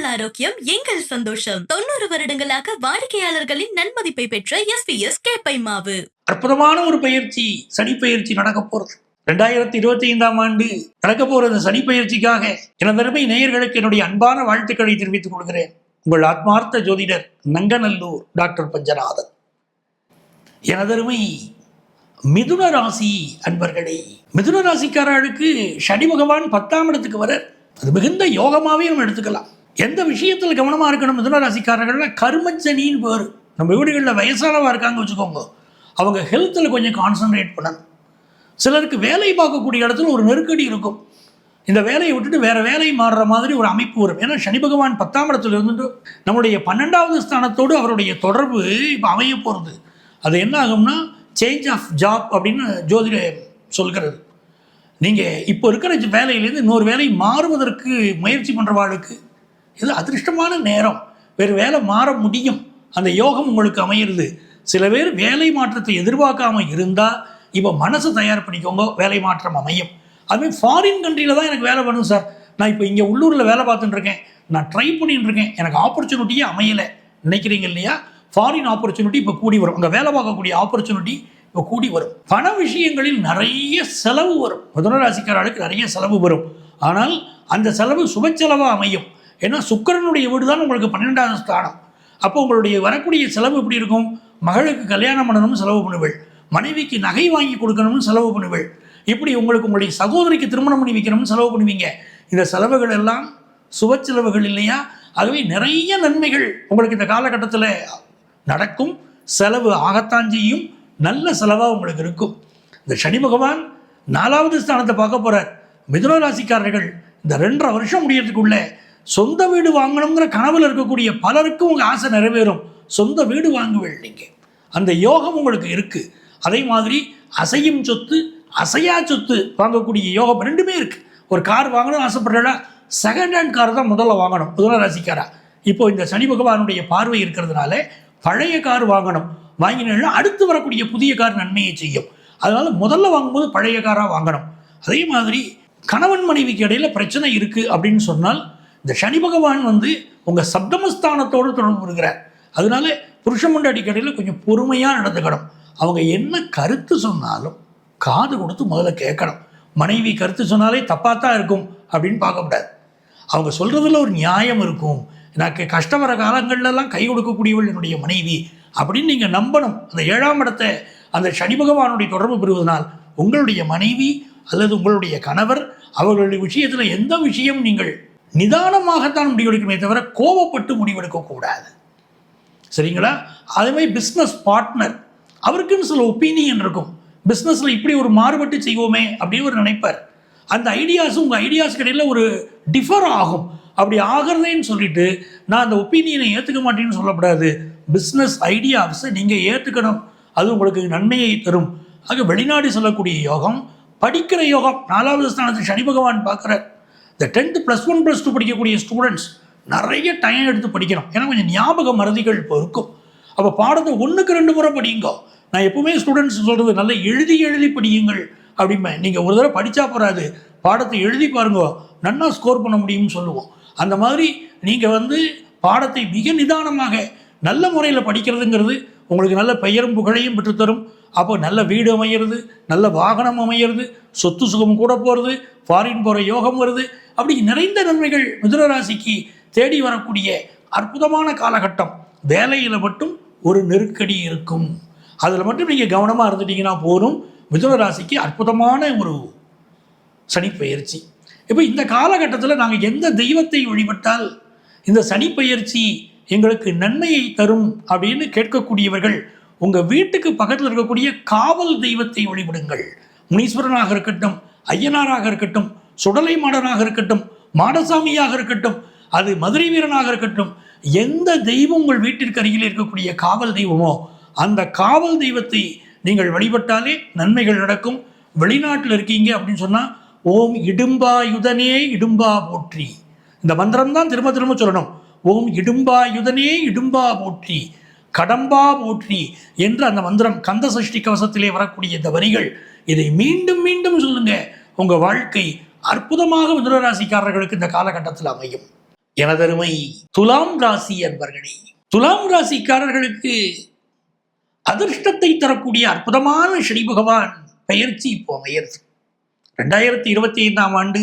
உங்கள் ஆரோக்கியம் எங்கள் சந்தோஷம். தொண்ணூறு வருடங்களாக வாடிக்கையாளர்களின் நன்மதிப்பை பெற்ற எஸ் கே கேப்பை மாவு அற்புதமான ஒரு பயிற்சி சனி பயிற்சி நடக்க போறது. ரெண்டாயிரத்தி இருபத்தி ஐந்தாம் ஆண்டு நடக்க போற இந்த சனி பயிற்சிக்காக எனதருமை நேயர்களுக்கு என்னுடைய அன்பான வாழ்த்துக்களை தெரிவித்துக் கொள்கிறேன். உங்கள் ஆத்மார்த்த ஜோதிடர் நங்கநல்லூர் டாக்டர் பஞ்சநாதன். எனதருமை மிதுன ராசி அன்பர்களே மிதுன ராசிக்காரர்களுக்கு சனி பகவான் பத்தாம் இடத்துக்கு வர அது மிகுந்த யோகமாவே நம்ம எடுத்துக்கலாம். எந்த விஷயத்தில் கவனமாக இருக்கணும்? மிதுன ராசிக்காரர்கள்ல கர்மச்சனின்னு பேர். நம்ம வீடுகளில் வயசானவா இருக்காங்க வச்சுக்கோங்க. அவங்க ஹெல்த்தில் கொஞ்சம் கான்சென்ட்ரேட் பண்ணணும். சிலருக்கு வேலை பார்க்கக்கூடிய இடத்துல ஒரு நெருக்கடி இருக்கும். இந்த வேலையை விட்டுட்டு வேறு வேலை மாறுற மாதிரி ஒரு அமைப்பு வரும். ஏன்னா சனி பகவான் பத்தாம் இடத்துல இருந்துட்டு நம்முடைய பன்னெண்டாவது ஸ்தானத்தோடு அவருடைய தொடர்பு இப்போ அமைய போகிறது அது என்ன ஆகும்னா சேஞ்ச் ஆஃப் ஜாப் அப்படின்னு ஜோதிட சொல்கிறது. நீங்கள் இப்போ இருக்கிற வேலையிலேருந்து இன்னொரு வேலை மாறுவதற்கு முயற்சி பண்ணுறவாளுக்கு இது அதிர்ஷ்டமான நேரம். வேறு வேலை மாற முடியும். அந்த யோகம் உங்களுக்கு அமையிறது. சில பேர் வேலை மாற்றத்தை எதிர்பார்க்காம இருந்தால் இப்போ மனசு தயார் பண்ணிக்கோங்க வேலை மாற்றம் அமையும். அதுமாதிரி ஃபாரின் கண்ட்ரியில் தான் எனக்கு வேலை பண்ணும் சார் நான் இப்போ இங்கே உள்ளூரில் வேலை பார்த்துட்டு இருக்கேன். நான் ட்ரை பண்ணிட்டு இருக்கேன். எனக்கு ஆப்பர்ச்சுனிட்டியே அமையலை. நினைக்கிறீங்க இல்லையா? ஃபாரின் ஆப்பர்ச்சுனிட்டி இப்போ கூடி வரும். அங்கே வேலை பார்க்கக்கூடிய ஆப்பர்ச்சுனிட்டி இப்போ கூடி வரும். பண விஷயங்களில் நிறைய செலவு வரும். முதலராசிக்காரர்களுக்கு நிறைய செலவு வரும். ஆனால் அந்த செலவு சுப செலவாக அமையும். ஏன்னா சுக்கிரனுடைய வீடு தான் உங்களுக்கு பன்னெண்டாவது ஸ்தானம். அப்போ உங்களுடைய வரக்கூடிய செலவு எப்படி இருக்கும்? மகளுக்கு கல்யாணம் பண்ணணும்னு செலவு பண்ணுவள். மனைவிக்கு நகை வாங்கி கொடுக்கணும்னு செலவு பண்ணுவள். இப்படி உங்களுக்கு உங்களுடைய சகோதரிக்கு திருமணம் பண்ணி வைக்கணும்னு செலவு பண்ணுவீங்க. இந்த செலவுகள் எல்லாம் சுப செலவுகள் இல்லையா? ஆகவே நிறைய நன்மைகள் உங்களுக்கு இந்த காலகட்டத்தில் நடக்கும். செலவு ஆகத்தான் செய்யும். நல்ல செலவாக உங்களுக்கு இருக்கும். இந்த சனி பகவான் நாலாவது ஸ்தானத்தை பார்க்க போகிறார் மிதுன ராசிக்காரர்கள் இந்த ரெண்டரை வருஷம் முடியறதுக்குள்ளே சொந்த வீடு வாங்கணுங்கிற கனவில் இருக்கக்கூடிய பலருக்கும் உங்கள் ஆசை நிறைவேறும். சொந்த வீடு வாங்குவேன் நீங்கள் அந்த யோகம் உங்களுக்கு இருக்குது அதே மாதிரி அசையும் சொத்து அசையா சொத்து வாங்கக்கூடிய யோகம் ரெண்டுமே இருக்குது ஒரு கார் வாங்கணும்னு ஆசைப்படுறா செகண்ட் ஹேண்ட் கார் தான் முதல்ல வாங்கணும். முதல்ல ரசிக்காரா. இப்போ இந்த சனி பகவானுடைய பார்வை இருக்கிறதுனால பழைய கார் வாங்கணும். வாங்கினாலும் அடுத்து வரக்கூடிய புதிய கார் நன்மையை செய்யும். அதனால முதல்ல வாங்கும்போது பழைய காராக வாங்கணும். அதே மாதிரி கணவன் மனைவிக்கு இடையில பிரச்சனை இருக்குது அப்படின்னு சொன்னால் இந்த சனி பகவான் வந்து உங்கள் சப்தமஸ்தானத்தோடு தொடர்பு இருக்கிறார் அதனால புருஷ அடிக்கடையில் கடையில் கொஞ்சம் பொறுமையாக நடந்துக்கணும். அவங்க என்ன கருத்து சொன்னாலும் காது கொடுத்து முதல்ல கேட்கணும். மனைவி கருத்து சொன்னாலே தப்பாக தான் இருக்கும் அப்படின்னு பார்க்கக்கூடாது அவங்க சொல்கிறதுல ஒரு நியாயம் இருக்கும். எனக்கு கஷ்டம் காலங்கள்லாம் கை கொடுக்கக்கூடியவள் என்னுடைய மனைவி அப்படின்னு நீங்கள் நம்பணும். அந்த ஏழாம் இடத்தை அந்த சனி பகவானுடைய தொடர்பு பெறுவதனால் உங்களுடைய மனைவி அல்லது உங்களுடைய கணவர் அவர்களுடைய விஷயத்தில் எந்த விஷயம் நீங்கள் நிதானமாகத்தான் முடிவெடுக்கணுமே தவிர கோபப்பட்டு முடிவெடுக்கக்கூடாது சரிங்களா? அதேமாதிரி பிஸ்னஸ் பார்ட்னர் அவருக்குன்னு சில ஒப்பீனியன் இருக்கும். பிஸ்னஸில் இப்படி ஒரு மாறுபட்டு செய்வோமே அப்படின்னு ஒரு நினைப்பார். அந்த ஐடியாஸும் உங்கள் ஐடியாஸ் இடையில் ஒரு டிஃபர் ஆகும். அப்படி ஆகிறதேன்னு சொல்லிட்டு நான் அந்த ஒப்பீனியனை ஏற்றுக்க மாட்டேன்னு சொல்லக்கூடாது பிஸ்னஸ் ஐடியாஸை நீங்கள் ஏற்றுக்கணும் அது உங்களுக்கு நன்மையை தரும். ஆக வெளிநாடு செல்லக்கூடிய யோகம் படிக்கிற யோகம் நாலாவது ஸ்தானத்தில் சனி பகவான் பார்க்குறார். இந்த tenth plus one plus two படிக்கக்கூடிய ஸ்டூடெண்ட்ஸ் நிறைய டைம் எடுத்து படிக்கணும். ஏன்னா கொஞ்சம் ஞாபக மறதிகள் இப்போ இருக்கும். அப்போ பாடத்தை ஒன்றுக்கு ரெண்டு முறை படியுங்க. நான் எப்பவுமே ஸ்டூடெண்ட்ஸ் சொல்கிறது நல்லா எழுதி எழுதி படியுங்கள் அப்படிம்பேன். நீங்கள் ஒரு தடவை படித்தா போகாது பாடத்தை எழுதி பாருங்க. நன்னா ஸ்கோர் பண்ண முடியும்னு சொல்லுவோம். அந்த மாதிரி நீங்கள் வந்து பாடத்தை மிக நிதானமாக நல்ல முறையில் படிக்கிறதுங்கிறது உங்களுக்கு நல்ல பெயரும் புகழையும் பெற்றுத்தரும். அப்போ நல்ல வீடு அமையிறது நல்ல வாகனம் அமையிறது சொத்து சுகம் கூட போகிறது ஃபாரின் போகிற யோகம் வருது. அப்படி நிறைந்த நன்மைகள் மிதுன ராசிக்கு தேடி வரக்கூடிய அற்புதமான காலகட்டம். வேலையில் மட்டும் ஒரு நெருக்கடி இருக்கும். அதில் மட்டும் நீங்கள் கவனமாக இருந்துட்டீங்கன்னா போதும். மிதுன ராசிக்கு அற்புதமான ஒரு சனிப்பெயர்ச்சி. இப்போ இந்த காலகட்டத்தில் நாங்கள் எந்த தெய்வத்தை வழிபட்டால் இந்த சனிப்பெயர்ச்சி எங்களுக்கு நன்மையை தரும் அப்படின்னு கேட்கக்கூடியவர்கள் உங்கள் வீட்டுக்கு பக்கத்தில் இருக்கக்கூடிய காவல் தெய்வத்தை வழிபடுங்கள். முனீஸ்வரனாக இருக்கட்டும் ஐயனாராக இருக்கட்டும் சுடலை மாடனாக இருக்கட்டும் மாடசாமியாக இருக்கட்டும் அது மதுரை வீரனாக இருக்கட்டும் எந்த தெய்வம் உங்கள் வீட்டிற்கு அருகில் இருக்கக்கூடிய காவல் தெய்வமோ அந்த காவல் தெய்வத்தை நீங்கள் வழிபட்டாலே நன்மைகள் நடக்கும். வெளிநாட்டில் இருக்கீங்க அப்படின்னு சொன்னால் ஓம் இடும்பா யுதனே இடும்பா போற்றி. இந்த மந்திரம் தான் திரும்ப திரும்ப சொல்லணும். ஓம் இடும்பா யுதனே இடும்பா போற்றி. கடம்பா போற்றி என்று அந்த மந்திரம் கந்த சஷ்டி கவசத்திலே வரக்கூடிய இந்த வரிகள் இதை மீண்டும் மீண்டும் சொல்லுங்க. உங்க வாழ்க்கை அற்புதமாக மிதுனராசிக்காரர்களுக்கு இந்த காலகட்டத்தில் அமையும். எனதருமை துலாம் ராசி என்பர்களே துலாம் ராசிக்காரர்களுக்கு அதிர்ஷ்டத்தை தரக்கூடிய அற்புதமான ஸ்ரீ பகவான் பெயர்ச்சி இப்போ அமையிறது. ரெண்டாயிரத்தி இருபத்தி ஐந்தாம் ஆண்டு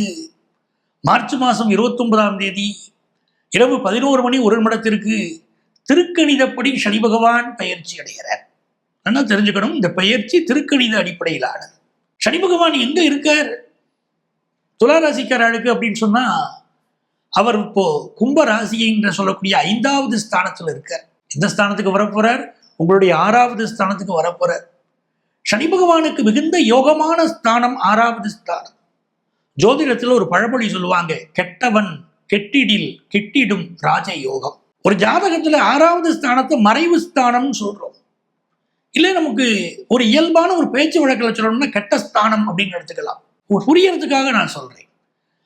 மார்ச் மாதம் இருபத்தொன்பதாம் தேதி இரவு பதினோரு மணி ஒரு நிமிடத்திற்கு திருக்கணிதப்படி சனி பகவான் பயிற்சி அடைகிறார். நல்லா தெரிஞ்சுக்கணும் இந்த பயிற்சி திருக்கணித அடிப்படையிலானது. சனி பகவான் எங்க இருக்கார்? துளாராசிக்காரர்களுக்கு அப்படின்னு சொன்னா அவர் இப்போ கும்ப ராசி என்று சொல்லக்கூடிய ஐந்தாவது ஸ்தானத்துல இருக்கார். எந்த ஸ்தானத்துக்கு வரப்போறார்? உங்களுடைய ஆறாவது ஸ்தானத்துக்கு வரப்போறார். சனி பகவானுக்கு மிகுந்த யோகமான ஸ்தானம் ஆறாவது ஸ்தானம். ஜோதிடத்தில் ஒரு பழமொழி சொல்லுவாங்க கெட்டவன் கெட்டிடில் கெட்டிடும் ராஜ யோகம் ஒரு ஜாதகத்துல ஆறாவது ஸ்தானத்தை மறைவு ஸ்தானம்னு சொல்றோம். இல்லை நமக்கு ஒரு இயல்பான ஒரு பேச்சு வழக்கில் சொல்லணும்னா கெட்ட ஸ்தானம் அப்படின்னு எடுத்துக்கலாம். ஒரு புரியறதுக்காக நான் சொல்றேன்.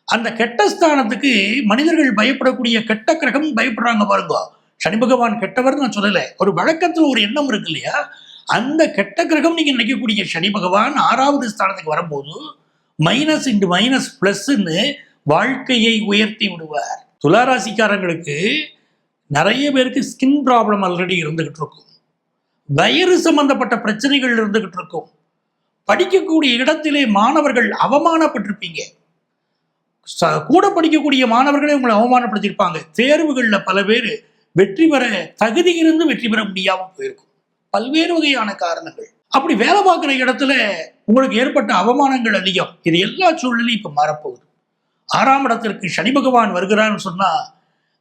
அந்த கெட்ட ஸ்தானத்துக்கு மனிதர்கள் பயப்படக்கூடிய கெட்ட கிரகம் பயப்படுறாங்க பாருங்க. சனி பகவான் கெட்டவர் நான் சொல்லலை. ஒரு வழக்கத்துல ஒரு எண்ணம் இருக்கு இல்லையா? அந்த கெட்ட கிரகம் நீங்க நினைக்கக்கூடிய சனி பகவான் ஆறாவது ஸ்தானத்துக்கு வரும்போது மைனஸ் இன்டு மைனஸ் பிளஸ்ன்னு வாழ்க்கையை உயர்த்தி விடுவார். துளாராசிக்காரங்களுக்கு நிறைய பேருக்கு ஸ்கின் ப்ராப்ளம் ஆல்ரெடி இருந்துகிட்டு இருக்கும். வயிறு சம்பந்தப்பட்ட பிரச்சனைகள் இருந்துகிட்டு இருக்கும். படிக்கக்கூடிய இடத்திலே மாணவர்கள் அவமானப்பட்டிருப்பீங்க. ச- கூட படிக்கக்கூடிய மாணவர்களே உங்களை அவமானப்படுத்தியிருப்பாங்க. தேர்வுகளில் பல பேர் வெற்றி பெற தகுதி இருந்து வெற்றி பெற முடியாமல் போயிருக்கும். பல்வேறு வகையான காரணங்கள். அப்படி வேலை பார்க்குற இடத்துல உங்களுக்கு ஏற்பட்ட அவமானங்கள் அதிகம். இது எல்லா சூழ்நிலையும் இப்போ மாறப்போகுது. ஆறாம் இடத்திற்கு சனி பகவான் வருகிறான்னு சொன்னால்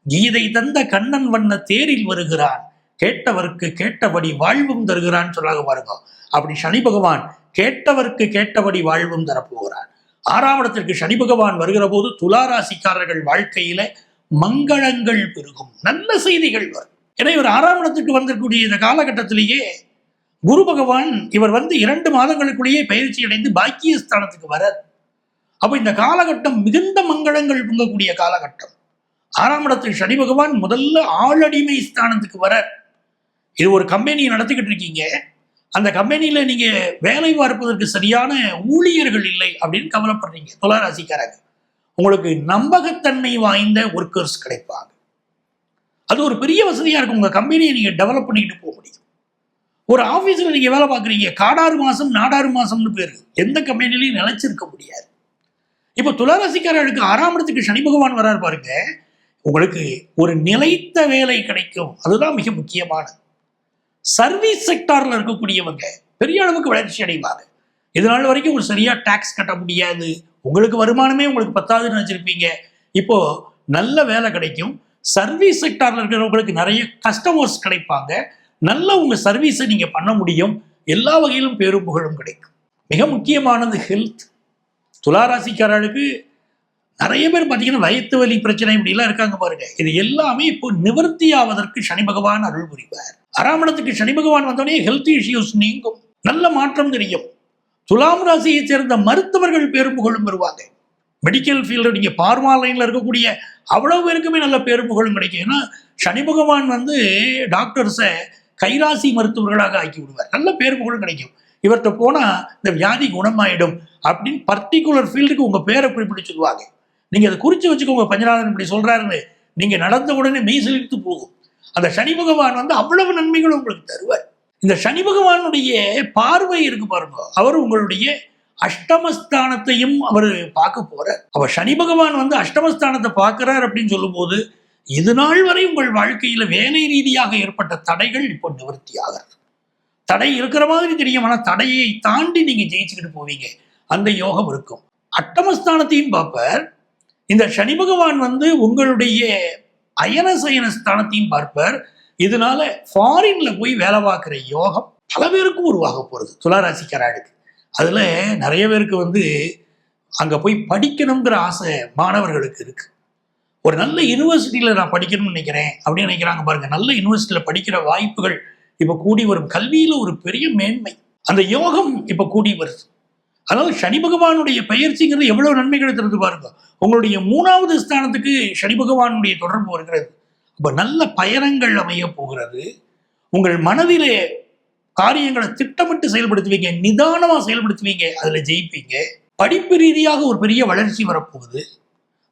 கீதை தந்த கண்ணன் வண்ண தேரில் வருகிறான். கேட்டவருக்கு கேட்டபடி வாழ்வும் தருகிறான் சொல்லாக பாருங்க. அப்படி சனி பகவான் கேட்டவருக்கு கேட்டபடி வாழ்வும் தரப்போகிறான் ஆறாம் இடத்திற்கு சனி பகவான் வருகிற போது துளாராசிக்காரர்கள் வாழ்க்கையில மங்களங்கள் பெருகும். நல்ல செய்திகள் வரும். ஏன்னா இவர் ஆறாம் இடத்துக்கு வந்திருக்கக்கூடிய இந்த காலகட்டத்திலேயே குரு பகவான் இவர் வந்து இரண்டு மாதங்களுக்குள்ளேயே பயிற்சி அடைந்து பாக்கிய ஸ்தானத்துக்கு வரார். அப்ப இந்த காலகட்டம் மிகுந்த மங்களங்கள் பொங்கக்கூடிய காலகட்டம். ஆறாம் இடத்தில் சனி பகவான் முதல்ல ஆளடிமை ஸ்தானத்துக்கு வர. இது ஒரு கம்பெனி நடத்திக்கிட்டு இருக்கீங்க. அந்த கம்பெனியில் நீங்கள் வேலை பார்ப்பதற்கு சரியான ஊழியர்கள் இல்லை அப்படின்னு கவலைப்படுறீங்க. துளாராசிக்காரங்க உங்களுக்கு நம்பகத்தன்மை வாய்ந்த ஒர்க்கர்ஸ் கிடைப்பாங்க. அது ஒரு பெரிய வசதியாக இருக்கும். உங்கள் கம்பெனியை நீங்கள் டெவலப் பண்ணிக்கிட்டு போக முடியும். ஒரு ஆஃபீஸில் நீங்கள் வேலை பார்க்குறீங்க. காடாறு மாதம் நாடாறு மாதம்னு பேர். எந்த கம்பெனிலையும் நிலைச்சிருக்க முடியாது. இப்போ துளராசிக்காரர்களுக்கு ஆறாம் இடத்துக்கு சனி பகவான் வராரு பாருங்க. உங்களுக்கு ஒரு நிலைத்த வேலை கிடைக்கும். அதுதான் மிக முக்கியமானது சர்வீஸ் செக்டார்ல இருக்கக்கூடியவங்க பெரிய அளவுக்கு வளர்ச்சி அடைவாங்க. இதனால் வரைக்கும் உங்களுக்கு சரியாக டேக்ஸ் கட்ட முடியாது. உங்களுக்கு வருமானமே உங்களுக்கு பத்தாதுன்னு நினைச்சிருப்பீங்க. இப்போ நல்ல வேலை கிடைக்கும். சர்வீஸ் செக்டாரில் இருக்கிறவங்களுக்கு நிறைய கஸ்டமர்ஸ் கிடைப்பாங்க. நல்ல உங்கள் சர்வீஸை நீங்கள் பண்ண முடியும். எல்லா வகையிலும் பேரும் புகழும் கிடைக்கும். மிக முக்கியமானது ஹெல்த் துளாராசிக்காரர்களுக்கு நிறைய பேர் பார்த்தீங்கன்னா வயிற்று வலி பிரச்சனை இப்படிலாம் இருக்காங்க பாருங்க. இது எல்லாமே இப்போ நிவர்த்தி ஆவதற்கு சனி பகவான் அருள் புரிவார். அராமணத்துக்கு சனி பகவான் வந்தோடனே ஹெல்த் இஷ்யூஸ் நீங்கும். நல்ல மாற்றம் தெரியும். துலாம் ராசியைச் சேர்ந்த மருத்துவர்கள் பேரும் புகழும் பெறுவாங்க. மெடிக்கல் ஃபீல்டு நீங்க பார்மா லைனில் இருக்கக்கூடிய அவ்வளவு பேருக்குமே நல்ல பேரும் புகழும் கிடைக்கும். ஏன்னா சனி பகவான் வந்து டாக்டர்ஸை கைராசி மருத்துவர்களாக ஆக்கி விடுவார் நல்ல பேர் புகழும் கிடைக்கும். இவர்கிட்ட போனா இந்த வியாதி குணமாயிடும் அப்படின்னு பர்டிகுலர் ஃபீல்டுக்கு உங்க பேரை குறிப்பிட்டு சொல்லுவாங்க. நீங்க அதை குறிச்சு வச்சுக்கோங்க பஞ்சநாதன் இப்படி சொல்றாருன்னு. நீங்க நடந்த உடனே மெய் செலுத்து போகும். அந்த சனி பகவான் வந்து அவ்வளவு நன்மைகளும் உங்களுக்கு தருவார். இந்த சனி பகவானுடைய பார்வை இருக்கு பாருங்க அவர் உங்களுடைய அஷ்டமஸ்தானத்தையும் அவர் பார்க்க போறார். அவர் சனி பகவான் வந்து அஷ்டமஸ்தானத்தை பார்க்கிறார் அப்படின்னு சொல்லும் போது இது நாள் வரை உங்கள் வாழ்க்கையில வேலை ரீதியாக ஏற்பட்ட தடைகள் இப்போ நிவர்த்தி ஆகிறது தடை இருக்கிற மாதிரி தெரியும் ஆனால் தடையை தாண்டி நீங்க ஜெயிச்சுக்கிட்டு போவீங்க. அந்த யோகம் இருக்கும். அட்டமஸ்தானத்தையும் பார்ப்பார். இந்த சனி பகவான் வந்து உங்களுடைய அயன சயன ஸ்தானத்தையும் பார்ப்பார். இதனால ஃபாரின்ல போய் வேலை பார்க்குற யோகம் பல பேருக்கும் உருவாக போகிறது துளாராசிக்காரர்களுக்கு. அதில் நிறைய பேருக்கு வந்து அங்கே போய் படிக்கணுங்கிற ஆசை மாணவர்களுக்கு இருக்கு. ஒரு நல்ல யூனிவர்சிட்டியில் நான் படிக்கணும்னு நினைக்கிறேன் அப்படின்னு நினைக்கிறாங்க பாருங்க. நல்ல யூனிவர்சிட்டியில் படிக்கிற வாய்ப்புகள் இப்போ கூடி வரும். கல்வியில் ஒரு பெரிய மேன்மை. அந்த யோகம் இப்போ கூடி வருது. அதாவது சனி பகவானுடைய பயிற்சிங்கிறது எவ்வளவு நன்மைகளை தருது பாருங்க. உங்களுடைய மூணாவது ஸ்தானத்துக்கு சனி பகவானுடைய தொடர்பு வருகிறது. அப்ப நல்ல பயணங்கள் அமைய போகிறது. உங்கள் மனதிலே காரியங்களை திட்டமிட்டு செயல்படுத்துவீங்க நிதானமா செயல்படுத்துவீங்க அதுல ஜெயிப்பீங்க. படிப்பு ரீதியாக ஒரு பெரிய வளர்ச்சி வரப்போகுது.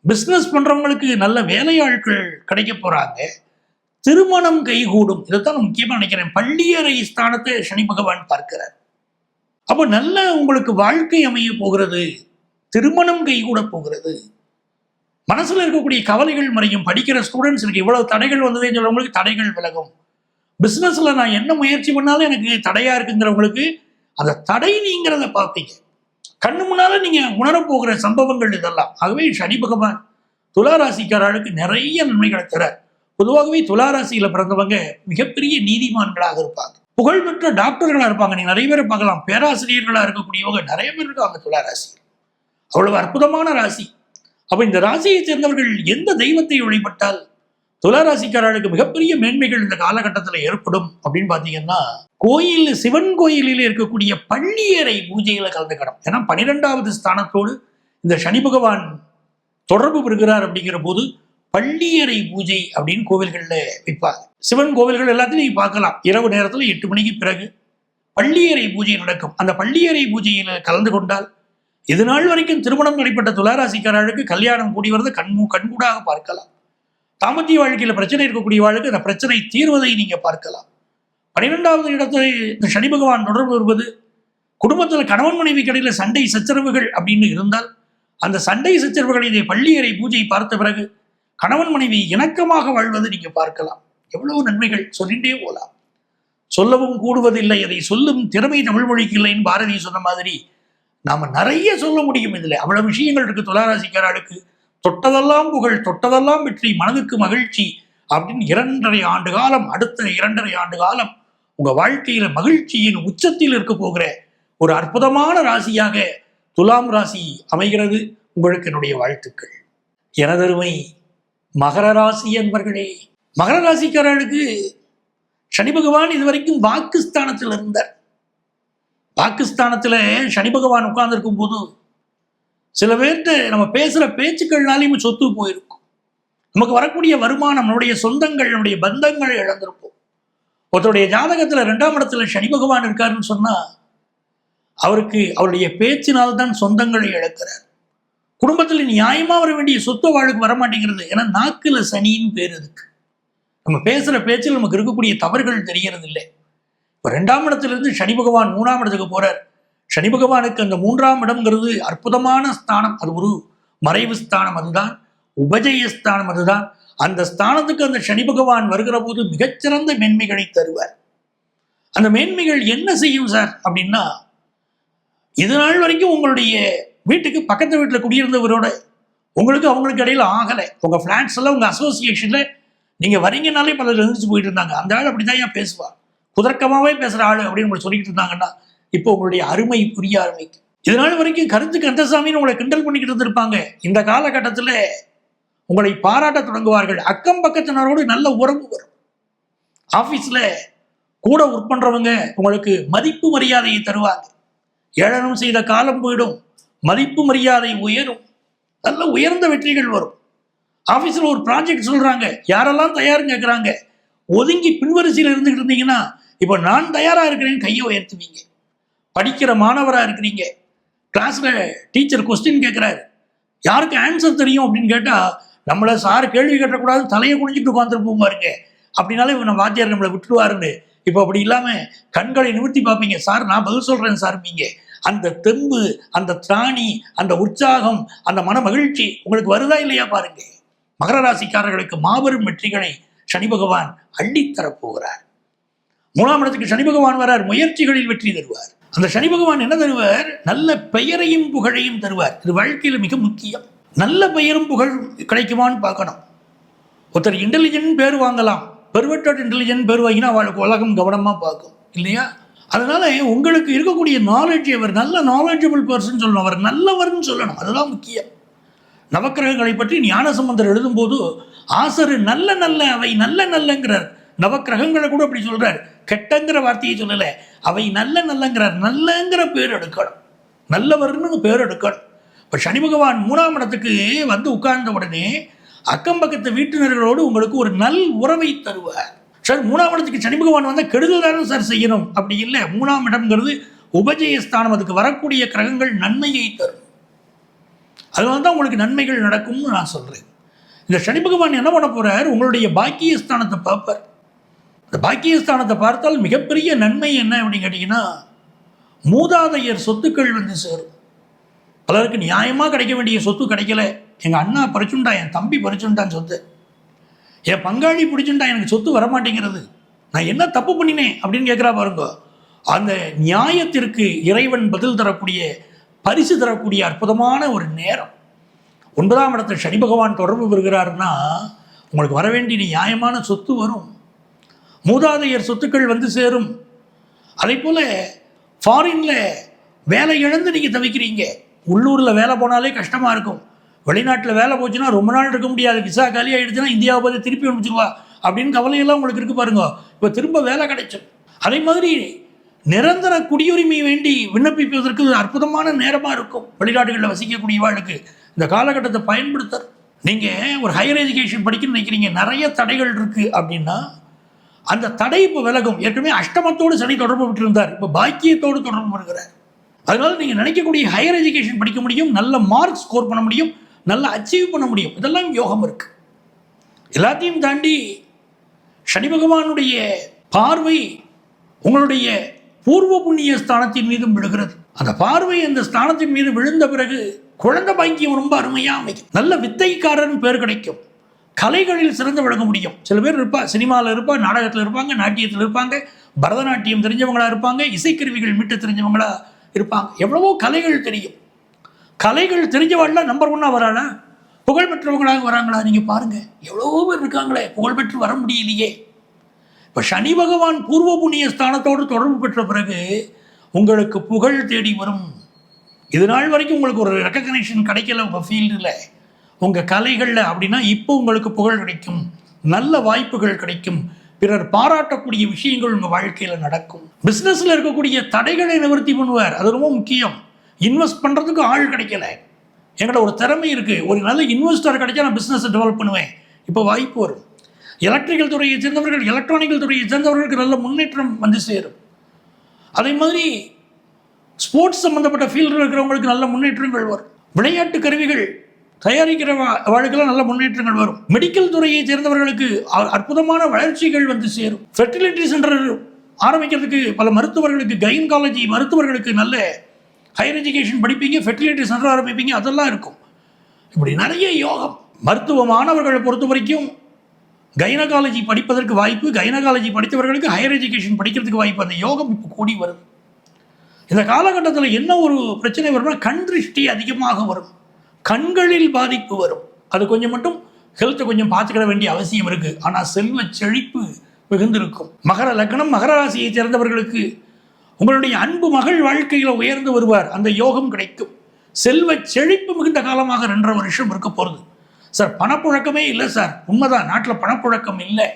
பிஸ்னஸ் பண்றவங்களுக்கு நல்ல வேலையாட்கள் கிடைக்க போறாங்க. திருமணம் கைகூடும். இதைத்தான் நான் முக்கியமா நினைக்கிறேன். பள்ளியறை ஸ்தானத்தை சனி பகவான் பார்க்கிறார். அப்போ நல்ல உங்களுக்கு வாழ்க்கை அமைய போகிறது திருமணம் கைகூட போகிறது. மனசில் இருக்கக்கூடிய கவலைகள் மறையும். படிக்கிற ஸ்டூடெண்ட்ஸுக்கு இவ்வளவு தடைகள் வந்ததுன்னு சொல்றவங்களுக்கு தடைகள் விலகும். பிஸ்னஸில் நான் என்ன முயற்சி பண்ணாலும் எனக்கு தடையாக இருக்குங்கிறவங்களுக்கு அந்த தடை நீங்கிறத பார்ப்பீங்க. கண்ணு முன்னால நீங்க உணரப்போகிற சம்பவங்கள் இதெல்லாம். ஆகவே சனி பகவான் துளாராசிக்காரர்களுக்கு நிறைய நன்மைகளை தர. பொதுவாகவே துளாராசியில் பிறந்தவங்க மிகப்பெரிய நீதிமான்களாக இருப்பாங்க. புகழ்பெற்ற டாக்டர்களா இருப்பாங்க. நீங்க நிறைய பேரை பார்க்கலாம். பேராசிரியர்களா இருக்கக்கூடியவங்க நிறைய பேர் இருக்காங்க. துளாராசி அவ்வளவு அற்புதமான ராசி. அப்ப இந்த ராசியை சேர்ந்தவர்கள் எந்த தெய்வத்தை வழிபட்டால் துளாராசிக்காரர்களுக்கு மிகப்பெரிய மேன்மைகள் இந்த காலகட்டத்தில் ஏற்படும் அப்படின்னு பார்த்தீங்கன்னா கோயில் சிவன் கோயிலில் இருக்கக்கூடிய பள்ளியறை பூஜைகளை கலந்துக்கணும். ஏன்னா பன்னிரெண்டாவது ஸ்தானத்தோடு இந்த சனி பகவான் தொடர்பு பெறுகிறார் அப்படிங்கிற போது பள்ளியறை பூஜை அப்படின்னு கோவில்களில் வைப்பாங்க. சிவன் கோவில்கள் எல்லாத்தையும் நீங்க பார்க்கலாம். இரவு நேரத்தில் எட்டு மணிக்கு பிறகு பள்ளியறை பூஜை நடக்கும். அந்த பள்ளியறை பூஜையில் கலந்து கொண்டால் இது நாள் வரைக்கும் திருமணம் நடைபெற்ற துளாராசிக்காரர்களுக்கு கல்யாணம் கூடி வரது. கண்மூ கண்கூடாக பார்க்கலாம். தாமத்திய வாழ்க்கையில் பிரச்சனை இருக்கக்கூடிய வாழ்க்கை அந்த பிரச்சனை தீர்வதை நீங்கள் பார்க்கலாம். பன்னிரெண்டாவது இடத்துல இந்த சனி பகவான் தொடர்பு வருவது குடும்பத்தில் கணவன் மனைவி கடையில் சண்டை சச்சரவுகள் அப்படின்னு இருந்தால் அந்த சண்டை சச்சரவுகளை இதை பள்ளியறை பூஜை பார்த்த பிறகு கணவன் மனைவி இணக்கமாக வாழ்வது நீங்க பார்க்கலாம். எவ்வளவு நன்மைகள் சொல்லிட்டே போலாம். சொல்லவும் கூடுவதில்லை அதை சொல்லும் திறமை தமிழ் மொழிக்கு இல்லைன்னு பாரதி சொன்ன மாதிரி நாம நிறைய சொல்ல முடியும் இதுல. அவ்வளவு விஷயங்கள் இருக்கு துளாராசிக்காரர்களுக்கு. தொட்டதெல்லாம் புகழ் தொட்டதெல்லாம் வெற்றி மனதுக்கு மகிழ்ச்சி அப்படின்னு இரண்டரை ஆண்டு காலம் அடுத்த இரண்டரை ஆண்டு காலம் உங்க வாழ்க்கையில மகிழ்ச்சியின் உச்சத்தில் இருக்க போகிற ஒரு அற்புதமான ராசியாக துலாம் ராசி அமைகிறது. உங்களுக்கு என்னுடைய வாழ்த்துக்கள். எனதருமை மகர ராசி என்பர்களே மகர ராசிக்காரர்களுக்கு சனி பகவான் இதுவரைக்கும் வாக்குஸ்தானத்தில் இருந்தார். பாகிஸ்தானத்தில் சனி பகவான் உட்கார்ந்துருக்கும் போது சில பேர்கிட்ட நம்ம பேசுகிற பேச்சுக்கள்னாலையும் சொத்து போயிருக்கும். நமக்கு வரக்கூடிய வருமானம் நம்மளுடைய சொந்தங்கள் நம்முடைய பந்தங்கள் இழந்திருப்போம். ஒருத்தருடைய ஜாதகத்தில் ரெண்டாம் இடத்துல சனி பகவான் இருக்காருன்னு சொன்னால் அவருக்கு அவருடைய பேச்சினால்தான் சொந்தங்களை இழக்கிறார். குடும்பத்தில் நியாயமா வர வேண்டிய சொத்து வாழ்க்கை வர மாட்டேங்கிறது ஏன்னா நாக்குல சனின்னு பேர் இருக்கு நம்ம பேசுற பேச்சில் நமக்கு இருக்கக்கூடிய தவறுகள் தெரிகிறது இல்லை இப்போ ரெண்டாம் இடத்திலிருந்து சனி பகவான் மூணாம் இடத்துக்கு போறார். சனி பகவானுக்கு அந்த மூன்றாம் இடம்ங்கிறது அற்புதமான ஸ்தானம். அது ஒரு மறைவு ஸ்தானம் அதுதான். உபஜய ஸ்தானம் அதுதான். அந்த ஸ்தானத்துக்கு அந்த சனி பகவான் வருகிற போது மிகச்சிறந்த மேன்மைகளை தருவார். அந்த மேன்மைகள் என்ன செய்யும் சார்? அப்படின்னா இது நாள் வரைக்கும் உங்களுடைய வீட்டுக்கு பக்கத்து வீட்டில் குடியிருந்தவரோட உங்களுக்கு அவங்களுக்கு இடையில ஆகலை. உங்கள் ஃப்ளாட்ஸ் எல்லாம் உங்கள் அசோசியேஷனில் நீங்கள் வரீங்கனாலே பலர் எழுந்திரிச்சு போயிட்டு இருந்தாங்க. அந்த ஆள் அப்படி தான் ஏன் பேசுவா? குதர்க்கமாகவே பேசுகிற ஆள் அப்படின்னு உங்களை சொல்லிக்கிட்டு இருந்தாங்கன்னா இப்போ உங்களுடைய அருமை புரிய ஆரம்பிக்கும் இதனால வரைக்கும் கருத்து கந்தசாமின்னு உங்களை கிண்டல் பண்ணிக்கிட்டு இருந்திருப்பாங்க. இந்த காலகட்டத்தில் உங்களை பாராட்ட தொடங்குவார்கள். அக்கம் பக்கத்தினரோடு நல்ல உறவு வரும். ஆஃபீஸில் கூட ஒர்க் பண்ணுறவங்க உங்களுக்கு மதிப்பு மரியாதையை தருவாங்க. ஏளனம் செய்த காலம் போயிடும். மதிப்பு மரியாதை உயரும். நல்ல உயர்ந்த வெற்றிகள் வரும். ஆஃபீஸில் ஒரு ப்ராஜெக்ட் சொல்கிறாங்க யாரெல்லாம் தயாருன்னு கேட்குறாங்க ஒதுங்கி பின்வரிசையில் இருந்துகிட்டு இருந்தீங்கன்னா இப்போ நான் தயாராக இருக்கிறேன்னு கையை உயர்த்துவீங்க. படிக்கிற மாணவராக இருக்கிறீங்க. கிளாஸில் டீச்சர் கொஸ்டின் கேட்குறாரு யாருக்கு ஆன்சர் தெரியும் அப்படின்னு கேட்டால் நம்மளை சார் கேள்வி கேட்டக்கூடாது தலையை குடிஞ்சிட்டு உட்காந்துருப்போம் பாருங்க. அப்படின்னாலே இவனை நம்ம வாத்தியார் நம்மளை விட்டுருவாருன்னு இப்போ அப்படி இல்லாமல் கண்களை நிவர்த்தி பார்ப்பீங்க. சார் நான் பதில் சொல்கிறேன் சார் நீங்கள் அந்த தெம்பு அந்த திராணி அந்த உற்சாகம் அந்த மன மகிழ்ச்சி உங்களுக்கு வருதா இல்லையா பாருங்க. மகர ராசிக்காரர்களுக்கு மாபெரும் வெற்றிகளை சனி பகவான் அள்ளித்தரப்போகிறார். மூணாம் இடத்துக்கு சனி பகவான் வரார் முயற்சிகளில் வெற்றி தருவார். அந்த சனி பகவான் என்ன தருவார்? நல்ல பெயரையும் புகழையும் தருவார். இது வாழ்க்கையில் மிக முக்கியம். நல்ல பெயரும் புகழ் கிடைக்குமான்னு பார்க்கணும். ஒருத்தர் இன்டெலிஜென்ட் பேர் வாங்கலாம். பெர்வெட்டட் இன்டெலிஜென்ட் பேர் வாங்கினா அவளுக்கு உலகம் கவனமாக பார்க்கும். இல்லையா? அதனால் உங்களுக்கு இருக்கக்கூடிய நாலேஜ் அவர் நல்ல நாலேஜபிள் பர்சன் சொல்லணும். அவர் நல்லவர்னு சொல்லணும். அதுதான் முக்கியம். நவக்கிரகங்களை பற்றி ஞானசம்பந்தர் எழுதும்போது ஆசரு நல்ல நல்ல அவை நல்ல நல்லங்கிறார். நவக்கிரகங்களை கூட அப்படி சொல்கிறார் கெட்டங்கிற வார்த்தையை சொல்லலை. அவை நல்ல நல்லங்கிறார். நல்லங்கிற பேர் எடுக்கணும். நல்லவர்னு பேர் எடுக்கணும். இப்போ சனி பகவான் மூணாம் இடத்துக்கு வந்து உட்கார்ந்த உடனே அக்கம் பக்கத்து வீட்டினர்களோடு உங்களுக்கு ஒரு நல் உறவை தருவார். சார் மூணாம் இடத்துக்கு சனி பகவான் வந்தால் கெடுதல் தானே சார் செய்யணும்? அப்படி இல்லை. மூணாம் இடம்ங்கிறது உபஜயஸ்தானம். அதுக்கு வரக்கூடிய கிரகங்கள் நன்மையை தரும். அதனால தான் உங்களுக்கு நன்மைகள் நடக்கும்னு நான் சொல்கிறேன் இந்த சனி பகவான் என்ன பண்ண போகிறார் உங்களுடைய பாக்கியஸ்தானத்தை பார்ப்பார். இந்த பாக்கியஸ்தானத்தை பார்த்தால் மிகப்பெரிய நன்மை என்ன அப்படின்னு கேட்டிங்கன்னா மூதாதையர் சொத்துக்கள் வந்து சேரும். பலருக்கு நியாயமாக கிடைக்க வேண்டிய சொத்து கிடைக்கல. எங்கள் அண்ணா பறிச்சுண்டா என் தம்பி பறிச்சுண்டான் சொத்து. என் பங்காளி பிடிச்சுட்டா எனக்கு சொத்து வரமாட்டேங்கிறது. நான் என்ன தப்பு பண்ணினேன் அப்படின்னு கேட்குறா பாருங்க. அந்த நியாயத்திற்கு இறைவன் பதில் தரக்கூடிய பரிசு தரக்கூடிய அற்புதமான ஒரு நேரம். ஒன்பதாம் இடத்துல சனி பகவான் தொடர்பு பெறுகிறாருன்னா உங்களுக்கு வர வேண்டிய நியாயமான சொத்து வரும். மூதாதையர் சொத்துக்கள் வந்து சேரும். அதே போல் ஃபாரினில் வேலை இழந்து நீங்கள் தவிக்கிறீங்க. உள்ளூரில் வேலை போனாலே கஷ்டமாக இருக்கும். வெளிநாட்டில் வேலை போச்சுன்னா ரொம்ப நாள் இருக்க முடியாது. விசா காலி ஆகிடுச்சுன்னா இந்தியாவை பார்த்து திருப்பி அனுப்பிச்சிருவா. அப்படின்னு கவலையெல்லாம் உங்களுக்கு இருக்கு பாருங்க. இப்போ திரும்ப வேலை கிடைச்சோம் அதே மாதிரி நிரந்தர குடியுரிமை வேண்டி விண்ணப்பிப்பதற்கு அற்புதமான நேரமாக இருக்கும். வெளிநாடுகளில் வசிக்கக்கூடியவாளுக்கு. இந்த காலகட்டத்தை பயன்படுத்த. நீங்கள் ஒரு ஹையர் எஜுகேஷன் படிக்கணும்னு நினைக்கிறீங்க. நிறைய தடைகள் இருக்குது அப்படின்னா அந்த தடை இப்போ விலகும். ஏற்கனவே அஷ்டமத்தோடு சனி தொடர்பு விட்டிருந்தார் இப்போ பாக்கியத்தோடு தொடர்பு வருகிறார் அதனால நீங்கள் நினைக்கக்கூடிய ஹையர் எஜுகேஷன் படிக்க முடியும். நல்ல மார்க் ஸ்கோர் பண்ண முடியும். நல்லா அச்சீவ் பண்ண முடியும். இதெல்லாம் யோகம் இருக்குது எல்லாத்தையும் தாண்டி சனி பகவானுடைய பார்வை உங்களுடைய பூர்வ புண்ணிய ஸ்தானத்தின் மீதும் விழுகிறது. அந்த பார்வை அந்த ஸ்தானத்தின் மீது விழுந்த பிறகு குழந்தை பாக்கியம் ரொம்ப அருமையாக அமைக்கும். நல்ல வித்தைக்காரன் பேர் கிடைக்கும். கலைகளில் சிறந்து விளங்க முடியும். சில பேர் இருப்பா சினிமாவில் இருப்பா நாடகத்தில் இருப்பாங்க நாட்டியத்தில் இருப்பாங்க பரதநாட்டியம் தெரிஞ்சவங்களாக இருப்பாங்க இசைக்கருவிகள் மீட்டு தெரிஞ்சவங்களாக இருப்பாங்க. எவ்வளவோ கலைகள் தெரியும். கலைகள் தெரிஞ்சவாள்லாம் நம்பர் ஒன்னாக வராளா? புகழ் பெற்றவங்களாக வராங்களா? நீங்கள் பாருங்கள் எவ்வளோ பேர் இருக்காங்களே. புகழ்பெற்று வர முடியலையே. இப்போ சனி பகவான் பூர்வ புண்ணிய ஸ்தானத்தோடு தொடர்பு பெற்ற பிறகு உங்களுக்கு புகழ் தேடி வரும். இது நாள் வரைக்கும் உங்களுக்கு ஒரு ரெக்கக்னேஷன் கிடைக்கல உங்கள் ஃபீல்டில் உங்கள் கலைகளில் அப்படின்னா இப்போ உங்களுக்கு புகழ் கிடைக்கும். நல்ல வாய்ப்புகள் கிடைக்கும். பிறர் பாராட்டக்கூடிய விஷயங்கள் உங்கள் வாழ்க்கையில் நடக்கும். பிஸ்னஸில் இருக்கக்கூடிய தடைகளை நிவர்த்தி பண்ணுவார். அது ரொம்ப முக்கியம். இன்வெஸ்ட் பண்ணுறதுக்கு ஆள் கிடைக்கல. என்கிட்ட ஒரு திறமை இருக்குது ஒரு நல்ல இன்வெஸ்டர் கிடைச்சா நான் பிஸ்னஸை டெவலப் பண்ணுவேன். இப்போ வாய்ப்பு வரும். எலக்ட்ரிக்கல் துறையை சேர்ந்தவர்கள் எலக்ட்ரானிக்கல் துறையை சேர்ந்தவர்களுக்கு நல்ல முன்னேற்றம் வந்து சேரும். அதே மாதிரி ஸ்போர்ட்ஸ் சம்மந்தப்பட்ட ஃபீல்டில் இருக்கிறவங்களுக்கு நல்ல முன்னேற்றங்கள் வரும். விளையாட்டு கருவிகள் தயாரிக்கிற வா- வாழ்க்கையில் நல்ல முன்னேற்றங்கள் வரும். மெடிக்கல் துறையை சேர்ந்தவர்களுக்கு அ- அற்புதமான வளர்ச்சிகள் வந்து சேரும். ஃபெர்டிலிட்டி சென்டர் ஆரம்பிக்கிறதுக்கு பல மருத்துவர்களுக்கு கைன்காலஜி மருத்துவர்களுக்கு நல்ல ஹையர் எஜுகேஷன் படிப்பீங்க ஃபெர்டிலிட்டி சென்டர் ஆரம்பிப்பீங்க அதெல்லாம் இருக்கும். இப்படி நிறைய யோகம். மருத்துவ மாணவர்களை பொறுத்த வரைக்கும் கைனகாலஜி படிப்பதற்கு வாய்ப்பு கைனகாலஜி படித்தவர்களுக்கு ஹையர் எஜுகேஷன் படிக்கிறதுக்கு வாய்ப்பு அந்த யோகம் இப்போ கூடி வருது இந்த காலகட்டத்தில் என்ன ஒரு பிரச்சனை வரும்னா கண் திருஷ்டி அதிகமாக வரும். கண்களில் பாதிப்பு வரும். அது கொஞ்சம் மட்டும் ஹெல்த்தை கொஞ்சம் பார்த்துக்கிட வேண்டிய அவசியம் இருக்குது ஆனால் செல்வ செழிப்பு மிகுந்திருக்கும். மகர லக்னம் மகர ராசியை சேர்ந்தவர்களுக்கு உங்களுடைய அன்பு மகள் வாழ்க்கையில் உயர்ந்து வருவார். அந்த யோகம் கிடைக்கும். செல்வ செழிப்பு மிகுந்த காலமாக ரெண்டரை வருஷம் இருக்க போகிறது சார் பணப்புழக்கமே இல்லை சார். உண்மைதான். நாட்டில் பணப்புழக்கம் இல்லை.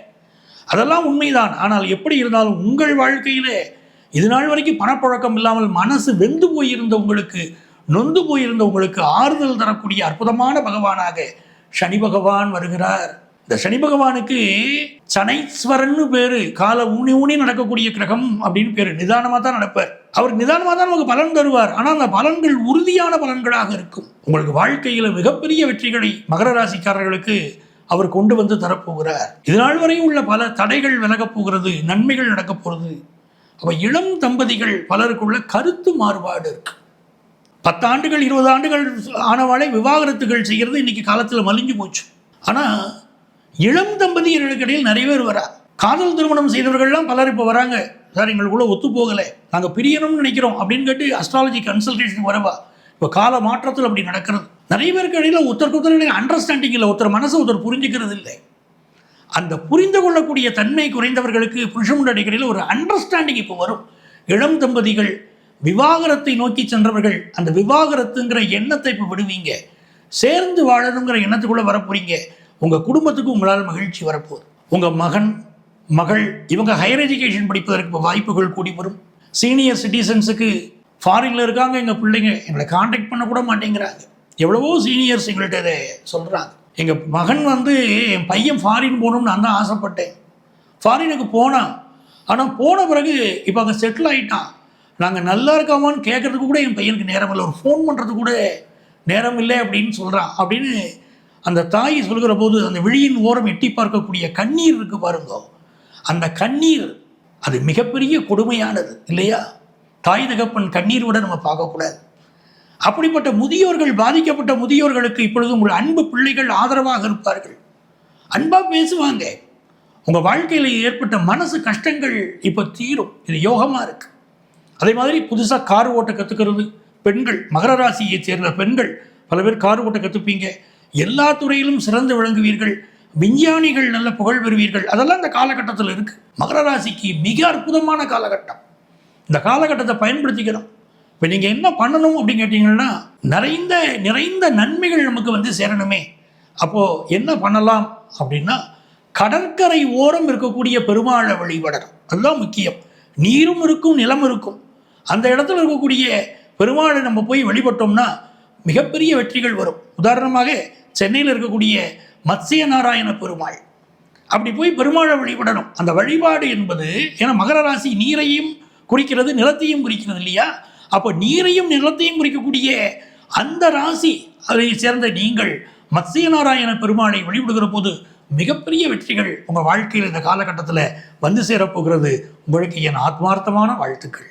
அதெல்லாம் உண்மைதான். ஆனால் எப்படி இருந்தாலும் உங்கள் வாழ்க்கையிலே இது நாள் வரைக்கும் பணப்புழக்கம் இல்லாமல் மனசு வெந்து போயிருந்த உங்களுக்கு நொந்து போயிருந்த உங்களுக்கு ஆறுதல் தரக்கூடிய அற்புதமான பகவானாக சனி பகவான் வருகிறார். இந்த சனி பகவானுக்கு சனைஸ்வரன்னு பேரு. கால ஊனி ஊனி நடக்கக்கூடிய கிரகம் அப்படின்னு பேரு. நிதானமாக தான் நடப்பார். அவர் நிதானமாக தான் நமக்கு பலன் தருவார். ஆனால் அந்த பலன்கள் உறுதியான பலன்களாக இருக்கும். உங்களுக்கு வாழ்க்கையில் மிகப்பெரிய வெற்றிகளை மகர ராசிக்காரர்களுக்கு அவர் கொண்டு வந்து தரப்போகிறார். இதனால் நாள் வரை உள்ள பல தடைகள் விலகப் போகிறது நன்மைகள் நடக்கப் போகிறது. அப்போ இளம் தம்பதிகள் பலருக்குள்ள கருத்து மாறுபாடு இருக்கு. பத்தாண்டுகள் இருபது ஆண்டுகள் ஆனவாளை விவாகரத்துகள் செய்கிறது. இன்னைக்கு காலத்தில் மலிஞ்சு போச்சு. ஆனால் இளம் தம்பதியர்களுக்கு இடையில் நிறைய பேர் வரா. காதல் திருமணம் செய்தவர்கள்லாம் பலர் இப்போ வராங்க. சார் எங்களுக்குள்ள ஒத்து போகலை. நாங்கள் பிரியணும்னு நினைக்கிறோம் அப்படின்னு கேட்டு அஸ்ட்ராலஜி கன்சல்டேஷன் வரவா. இப்போ கால மாற்றத்தில் அப்படி நடக்கிறது. நிறைய பேருக்கு இடையில் ஒருத்தருக்கு ஒருத்தர் அண்டர்ஸ்டாண்டிங் இல்லை. ஒருத்தர் மனசை ஒருத்தர் புரிஞ்சுக்கிறது இல்லை. அந்த புரிந்து கொள்ளக்கூடிய தன்மை குறைந்தவர்களுக்கு புருஷனுடைய அடிக்கடியில் ஒரு அண்டர்ஸ்டாண்டிங் இப்போ வரும். இளம் தம்பதிகள் விவாகரத்தை நோக்கி சென்றவர்கள் அந்த விவாகரத்துங்கிற எண்ணத்தை இப்போ விடுவீங்க. சேர்ந்து வாழணுங்கிற எண்ணத்துக்குள்ளே வரப்போறீங்க. உங்கள் குடும்பத்துக்கு உங்களால் மகிழ்ச்சி வரப்போகுது. உங்கள் மகன் மகள் இவங்க ஹையர் எஜுகேஷன் படிப்பதற்கு வாய்ப்புகள் கூடி வரும். சீனியர் சிட்டிசன்ஸுக்கு ஃபாரினில் இருக்காங்க எங்கள் பிள்ளைங்க. எங்களை காண்டாக்ட் பண்ண கூட மாட்டேங்கிறாங்க. எவ்வளவோ சீனியர்ஸ் எங்கள்கிட்ட இதை சொல்கிறாங்க எங்கள் மகன் வந்து என் பையன் ஃபாரின் போகணும்னு நான் தான் ஆசைப்பட்டேன். ஃபாரினுக்கு போனான் ஆனால் போன பிறகு இப்போ அங்கே செட்டில் ஆகிட்டான் நாங்கள் நல்லா இருக்காமான்னு கேட்குறதுக்கு கூட என் பையனுக்கு நேரம் இல்லை. ஒரு ஃபோன் பண்ணுறதுக்கு கூட நேரம் இல்லை அப்படின்னு சொல்கிறான் அப்படின்னு அந்த தாய் சொல்கிற போது அந்த விழியின் ஓரம் எட்டி பார்க்கக்கூடிய கண்ணீர் இருக்கு பாருங்க. அந்த கண்ணீர் அது மிகப்பெரிய கொடுமையானது இல்லையா? தாய் தகப்பன் கண்ணீர் விட நம்ம பார்க்கக்கூடாது. அப்படிப்பட்ட முதியோர்கள் பாதிக்கப்பட்ட முதியோர்களுக்கு இப்பொழுது உங்கள் அன்பு பிள்ளைகள் ஆதரவாக இருப்பார்கள். அன்பாக பேசுவாங்க. உங்கள் வாழ்க்கையில் ஏற்பட்ட மனசு கஷ்டங்கள் இப்போ தீரும். இது யோகமாக இருக்கு. அதே மாதிரி புதுசாக கார் ஓட்ட கற்றுக்கிறது பெண்கள் மகர ராசியை சேர்ந்த பெண்கள் பல பேர் கார் ஓட்ட கற்றுப்பீங்க எல்லா துறையிலும் சிறந்து விளங்குவீர்கள். விஞ்ஞானிகள் நல்ல புகழ் பெறுவீர்கள். அதெல்லாம் இந்த காலகட்டத்தில் இருக்கு. மகர ராசிக்கு மிக அற்புதமான காலகட்டம். இந்த காலகட்டத்தை பயன்படுத்திக்கிறோம். இப்போ நீங்கள் என்ன பண்ணணும் அப்படின்னு கேட்டிங்கன்னா நிறைந்த நிறைந்த நன்மைகள் நமக்கு வந்து சேரணுமே. அப்போது என்ன பண்ணலாம் அப்படின்னா கடற்கரை ஓரம் இருக்கக்கூடிய பெருமாளை வழிபடணும் அதுதான் முக்கியம். நீரும் இருக்கும் நிலம் இருக்கும். அந்த இடத்துல இருக்கக்கூடிய பெருமாளை நம்ம போய் வழிபட்டோம்னா மிகப்பெரிய வெற்றிகள் வரும். உதாரணமாக சென்னையில் இருக்கக்கூடிய மத்சிய நாராயண பெருமாள். அப்படி போய் பெருமாளை வழிபடணும். அந்த வழிபாடு என்பது ஏன்னா மகர ராசி நீரையும் குறிக்கிறது நிலத்தையும் குறிக்கிறது இல்லையா? அப்போ நீரையும் நிலத்தையும் குறிக்கக்கூடிய அந்த ராசி அதை சேர்ந்த நீங்கள் மத்சிய நாராயண பெருமாளை வழிபடுகிற போது மிகப்பெரிய வெற்றிகள் உங்கள் வாழ்க்கையில் இந்த காலகட்டத்தில் வந்து சேரப்போகிறது. உங்களுக்கு என் ஆத்மார்த்தமான வாழ்த்துக்கள்.